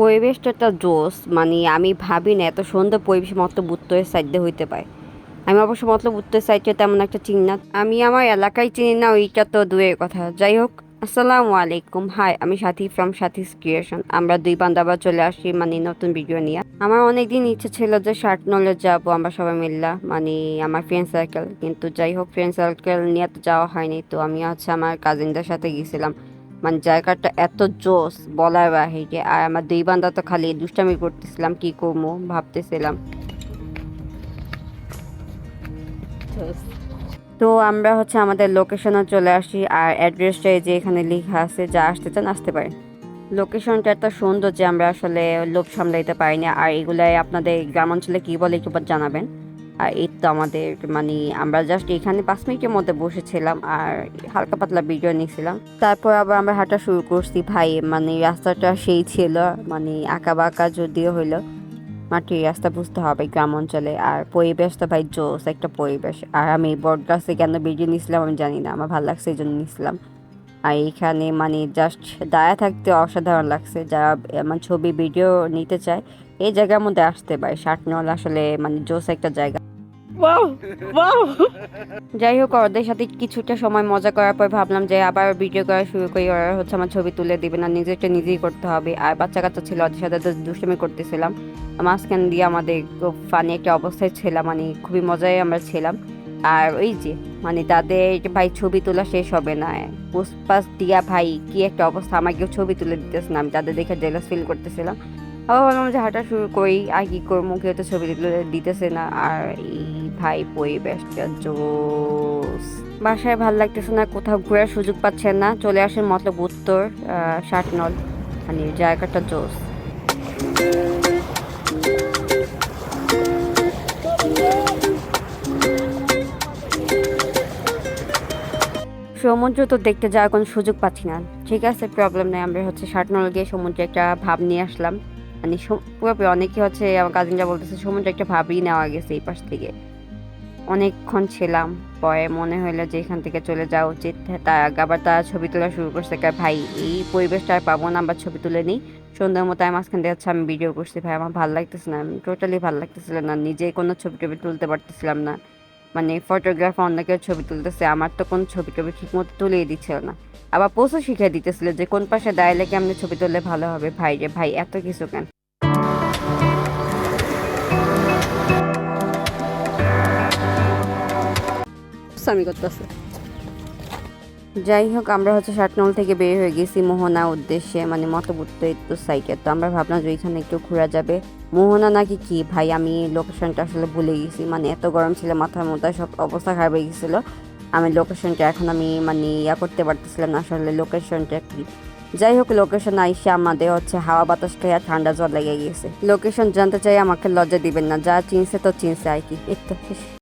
পরিবেশটা একটা জোস মানে আমি ভাবি না, এত সুন্দর পরিবেশ মতলব উত্তরের সাইডে হইতে পারে। আমি অবশ্য মতলব উত্তর সাইডে তেমন একটা চিনি না। আমি আমার এলাকায় চিনি না, ওইটা তো দূরের কথা। যাই হোক, আসসালামু আলাইকুম। হাই, আমি সাথী ফ্রম সাথীস ক্রিয়েশন আমরা দুই বান্ধব চলে আসি মানে নতুন ভিডিও নিয়ে। আমার অনেকদিন ইচ্ছে ছিল যে শার্ট নলে যাব, আমরা সবাই মিল্লা মানে আমার ফ্রেন্ড সার্কেল কিন্তু যাই হোক ফ্রেন্ড সার্কেল নিয়ে তো যাওয়া হয়নি, তো আমি হচ্ছে আমার কাজিনদের সাথে গিয়েছিলাম মানে জায়গাটা এত জোস বলার বাহিরে। আর আমার দুই বান্ধব তো খালি দুষ্টামি করতেছিলাম, কি করব ভাবতেছিলাম। তো আমরা হচ্ছে আমাদের লোকেশনে চলে আসি, আর অ্যাড্রেসটা যে এখানে লেখা আছে, যা আসতে চান আসতে পারেন। লোকেশনটা এত সুন্দর যে আমরা আসলে লোভ সামলাইতে পারি না, আর এগুলাই আপনাদের গ্রাম অঞ্চলে কী বলে একটু জানাবেন। আর এই তো আমাদের মানে আমরা জাস্ট এখানে পাঁচ মিনিটের মধ্যে বসেছিলাম আর হালকা পাতলা ভিডিও নিয়েছিলাম। তারপর আবার আমরা হাঁটা শুরু করছি। ভাই মানে রাস্তাটা সেই ছিল মানে আঁকা বাঁকা যদিও হইল, মাটির রাস্তা বুঝতে হবে গ্রাম অঞ্চলে। আর পরিবেশটা ভাই জোস একটা পরিবেশ। আর আমি বট গাছে কেন ভিডিও নিয়েছিলাম আমি জানি না, আমার ভালো লাগছে এই জন্য নিয়েছিলাম। আর এখানে মানে জাস্ট দাঁড়া থাকতে অসাধারণ লাগছে। যারা মানে ছবি ভিডিও নিতে চায়, এই জায়গার মধ্যে আসতে পারে। ষাটনল আসলে মানে জোস একটা জায়গা। যাই হোক, ওদের সাথে কিছুটা সময় মজা করার পর ভাবলাম যে আবার ভিডিও করা শুরু করি। ওরা হচ্ছে আমার ছবি তুলে দিবে, না, নিজেরটা নিজেই করতে হবে। আর বাচ্চা কাচ্চা ছিল, ওদের সাথে দুষ্টুমি করতেছিলাম। মাঝখান দিয়ে আমাদের খুব ফানি একটা অবস্থায় ছিলাম মানে খুবই মজায় আমরা ছিলাম। আর ওই যে মানে তাদের ভাই, ছবি তোলা শেষ হবে না পুষ্পাস দিয়া ভাই, কি একটা অবস্থা, আমাকেও ছবি তুলে দিতেছে না। আমি তাদের দেখে জেলাস ফিল করতেছিলাম। আবার ভাবলাম যে হাঁটা শুরু করি, আর কি করব কেউ তো ছবি দিতেছে না, আর এই ভাই পরিবেশটা জোস। বাসায় ভালো লাগতেছে না, কোথাও ঘোরার সুযোগ পাচ্ছেন না, চলে আসেন মতলব উত্তর ষাটনল মানে জায়গাটা জোস। সমুদ্র তো দেখতে যাওয়ার কোনো সুযোগ পাচ্ছি না। ঠিক আছে প্রবলেম নেই, আমরা হচ্ছে ষাটনল গিয়ে সমুদ্রে একটা ভাব নিয়ে আসলাম। মানে পুরোপুরি অনেকে হচ্ছে, আমার কাজিনরা বলতেছে, সমুদ্র একটা ভাবই নেওয়া গেছে এই পাশ থেকে। অনেকক্ষণ ছিলাম, পরে মনে হলো যে এখান থেকে চলে যাওয়া উচিত। তার আবার তারা ছবি তোলা শুরু করছে, কা ভাই, এই পরিবেশটা আর পাবো না, আমরা ছবি তুলে নিই। সুন্দর মতো আমি মাঝখান দিয়ে হচ্ছে আমি ভিডিও করছি, ভাই, আমার ভালো লাগতেছে না, আমি টোটালি ভালো লাগতেছিল না, নিজে কোনো ছবি টবি তুলতে পারতেছিলাম না। মানে ফটোগ্রাফার অন্য কেউ ছবি তুলতেছে, আমার তো কোনো ছবি টবি ঠিক মতো তুলেই দিচ্ছিল না। আবার পোস্টও শিখিয়ে দিতেছিল যে কোন পাশে দাঁড়ালে কেমনি ছবি তুললে ভালো হবে। ভাই রে ভাই, এত কিছু কেন? আমি করতেছে। যাই হোক আমরা হচ্ছে ষাটনল থেকে বের হয়ে গেছি মোহনা উদ্দেশ্যে মানে মতবুত্ত একটু সাইকে তো আমরা ভাবলাম যে ওইখানে একটু ঘোরা যাবে। মোহনা নাকি কি? ভাই, আমি লোকেশনটা আসলে ভুলে গেছি। মানে এত গরম ছিল, মাথার মধ্যে সব অবস্থা খারাপ হয়ে গেছিল। আমি লোকেশনটা এখন আমি মানে ইয়া করতে পারতেছিলাম না আসলে লোকেশনটা কি। যাই হোক লোকেশন আইসে আমাদের হচ্ছে হাওয়া বাতাস খেয়ে ঠান্ডা জল লেগে গেছে। লোকেশন জানতে চাই, আমাকে লজ্জা দিবেন না। যা চিনছে তো চিনছে আর কি। শেষ।